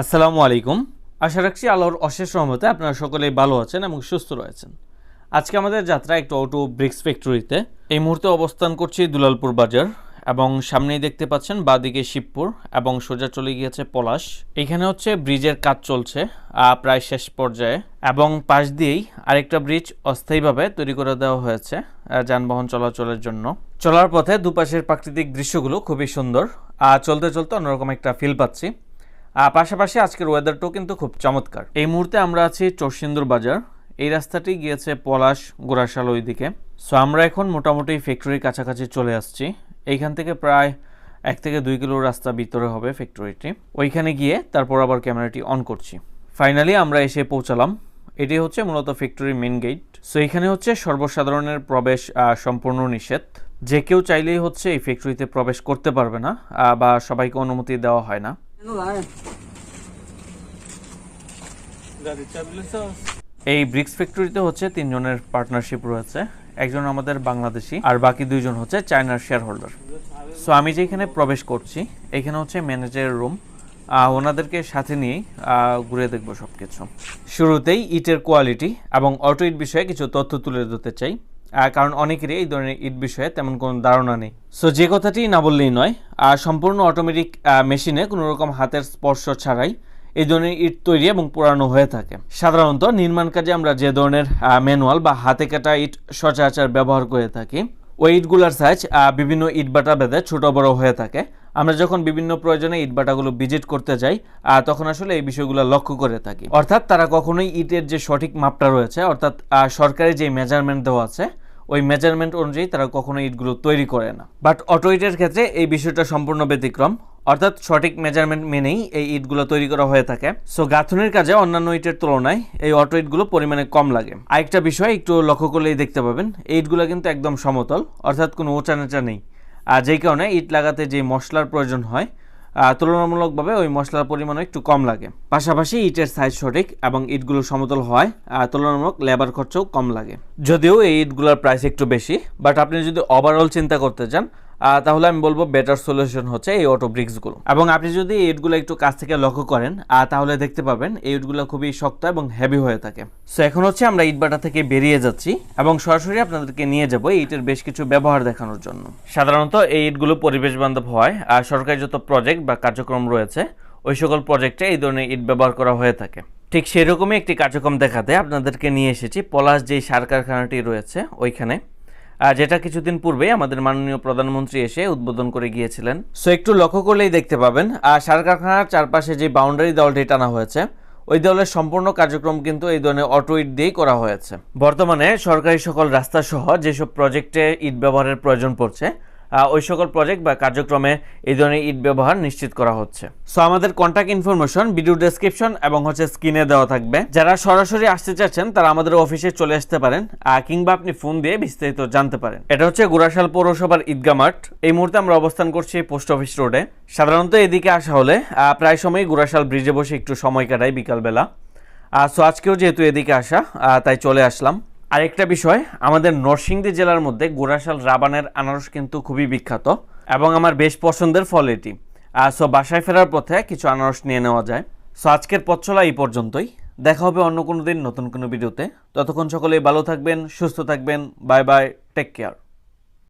আসসালামু আলাইকুম। আশা রাখছি আলোর অশেষ রহমতে আপনারা সকলেই ভালো আছেন এবং সুস্থ রয়েছেন। আজকে আমাদের যাত্রা একটু অটো ব্রিক্স ফ্যাক্টরিতে। এই মুহূর্তে অবস্থান করছি দুলালপুর বাজার এবং সামনেই দেখতে পাচ্ছেন বাদিকে শিবপুর এবং সোজা চলে গিয়েছে পলাশ। এখানে হচ্ছে ব্রিজের কাজ চলছে প্রায় শেষ পর্যায়ে এবং পাশ দিয়েই আরেকটা ব্রিজ অস্থায়ীভাবে তৈরি করে দেওয়া হয়েছে যানবাহন চলাচলের জন্য। চলার পথে দুপাশের প্রাকৃতিক দৃশ্যগুলো খুবই সুন্দর। চলতে চলতে অন্যরকম একটা ফিল পাচ্ছি। পাশাপাশি আজকের ওয়েদারটাও কিন্তু খুব চমৎকার। এই মুহূর্তে আমরা আছি চরসিন্দুর বাজার। এই রাস্তাটি গিয়েছে পলাশ গোরাশাল ওইদিকে। সো আমরা এখন মোটামুটি ফ্যাক্টরির কাছাকাছি চলে আসছি। এইখান থেকে প্রায় এক থেকে দুই কিলো রাস্তা ভিতরে হবে ফ্যাক্টরিটি ওইখানে গিয়ে তারপর আবার ক্যামেরাটি অন করছি। ফাইনালি আমরা এসে পৌঁছালাম। এটি হচ্ছে মূলত ফ্যাক্টরির মেন গেট সো এখানে হচ্ছে সর্বসাধারণের প্রবেশ সম্পূর্ণ নিষেধ। যে কেউ চাইলেই হচ্ছে এই ফ্যাক্টরিতে প্রবেশ করতে পারবে না বা সবাইকে অনুমতি দেওয়া হয় না। এই ব্রিক্স ফ্যাক্টরিতে হচ্ছে তিনজনের পার্টনারশিপ রয়েছে। একজন আমাদের বাংলাদেশি আর বাকি দুইজন হচ্ছে চায়নার শেয়ার হোল্ডার সো আমি যেখানে প্রবেশ করছি এখানে হচ্ছে ম্যানেজারের রুম ওনাদেরকে সাথে আহ, ঘুরে দেখব সব কিছু শুরুতেই ইটের কোয়ালিটি এবং অটো ইট বিষয়ে কিছু তথ্য তুলে ধরতে চাই। কারণ অনেকেরই এই ধরনের ইট বিষয়ে তেমন কোনো ধারণা নেই। সো যে কথাটি না বললেই নয়, আর সম্পূর্ণ অটোমেটিক মেশিনে কোনো রকম হাতের স্পর্শ ছাড়াই এই ধরনের ইট তৈরি এবং পোড়ানো হয়ে থাকে। সাধারণত নির্মাণ কাজে আমরা যে ধরনের ম্যানুয়াল বা হাতে কাটা ইট সচরাচর ব্যবহার করে থাকি, ওই ইটগুলার সাইজ বিভিন্ন ইটবাটা বেঁধে ছোট বড় হয়ে থাকে। আমরা যখন বিভিন্ন প্রয়োজনে ইটবাটাগুলো ভিজিট করতে যাই তখন আসলে এই বিষয়গুলো লক্ষ্য করে থাকি। অর্থাৎ তারা কখনোই ইটের যে সঠিক মাপটা রয়েছে, অর্থাৎ সরকারি যে মেজারমেন্ট দেওয়া আছে ওই মেজারমেন্ট অনুযায়ী তারা কখনো ইটগুলো তৈরি করে না। বাট অটো ইটের ক্ষেত্রে এই বিষয়টা সম্পূর্ণ ব্যতিক্রম। অর্থাৎ সঠিক মেজারমেন্ট মেনেই এই ইটগুলো তৈরি করা হয়ে থাকে। সো গাঁথুনির কাজে অন্যান্য ইটের তুলনায় এই অটো ইটগুলো পরিমাণে কম লাগে। আরেকটা বিষয় একটু লক্ষ্য করলেই দেখতে পাবেন, এই ইটগুলো কিন্তু একদম সমতল, অর্থাৎ কোনো উঁচা নেচা নেই। আর যেই কারণে ইট লাগাতে যে মশলার প্রয়োজন হয় তুলনামূলকভাবে ওই মশলার পরিমাণও একটু কম লাগে। পাশাপাশি ইটের সাইজ সঠিক এবং ইটগুলো সমতল হয় তুলনামূলক লেবার খরচাও কম লাগে। যদিও এই ইটগুলোর প্রাইস একটু বেশি বাট আপনি যদি ওভারঅল চিন্তা করতে চান তাহলে আমি বলব বেটার সলিউশন হচ্ছে এই অটো ব্রিক্সগুলো এবং আপনি যদি এই ইটগুলো একটু কাছ থেকে লক্ষ্য করেন তাহলে দেখতে পাবেন এই ইটগুলো খুবই শক্ত এবং হেভি হয়ে থাকে। সো এখন হচ্ছে আমরা ইটবাটা থেকে বেরিয়ে যাচ্ছি এবং সরাসরি আপনাদেরকে নিয়ে যাব এই ইটের বেশ কিছু ব্যবহার দেখানোর জন্য। সাধারণত এই ইটগুলো পরিবেশ বান্ধব হয় আর সরকারি যত প্রজেক্ট বা কার্যক্রম রয়েছে ওই সকল প্রজেক্টে এই ধরনের ইট ব্যবহার করা হয়ে থাকে। ঠিক সেরকমই একটি কার্যক্রম দেখাতে আপনাদেরকে নিয়ে এসেছি পলাশ যেই সার কারখানাটি রয়েছে ওইখানে। যেটা কিছুদিন পূর্বে আমাদের মাননীয় প্রধানমন্ত্রী এসে উদ্বোধন করে গিয়েছিলেন। সো একটু লক্ষ্য করলেই দেখতে পাবেন আর সার কারখানার চারপাশে যে বাউন্ডারি দলটি টানা হয়েছে ওই দলের সম্পূর্ণ কার্যক্রম কিন্তু এই ধরনের অটো ইট দিয়েই করা হয়েছে। বর্তমানে সরকারি সকল রাস্তা সহ যেসব প্রজেক্টে ইট ব্যবহারের প্রয়োজন পড়ছে ওই সকল প্রজেক্ট বা কার্যক্রমে এই ধরনের ইট ব্যবহার নিশ্চিত করা হচ্ছে। সো আমাদের কন্ট্যাক্ট ইনফরমেশন ভিডিও ডেসক্রিপশন এবং হচ্ছে স্ক্রিনে দেওয়া থাকবে। যারা সরাসরি আসতে চাচ্ছেন, তারা আমাদের অফিসে চলে আসতে পারেন কিংবা আপনি ফোন দিয়ে বিস্তারিত জানতে পারেন। এটা হচ্ছে গুরাশাল পৌরসভার ঈদগা মাঠ। এই মুহূর্তে আমরা অবস্থান করছি পোস্ট অফিস রোডে। সাধারণত এদিকে আসা হলে প্রায় সময় গুরাশাল ব্রিজে বসে একটু সময় কাটাই বিকালবেলা। সো আজকেও যেহেতু এদিকে আসা তাই চলে আসলাম। আরেকটা বিষয়, আমাদের নরসিংদী জেলার মধ্যে গোড়াশাল রাবানের আনারস কিন্তু খুবই বিখ্যাত এবং আমার বেশ পছন্দের ফল এটি। সো বাসায় ফেরার পথে কিছু আনারস নিয়ে নেওয়া যায়। সো আজকের পথ চলা এই পর্যন্তই। দেখা হবে অন্য কোনো দিন নতুন কোনো ভিডিওতে। ততক্ষণ সকলেই ভালো থাকবেন, সুস্থ থাকবেন। Bye bye take care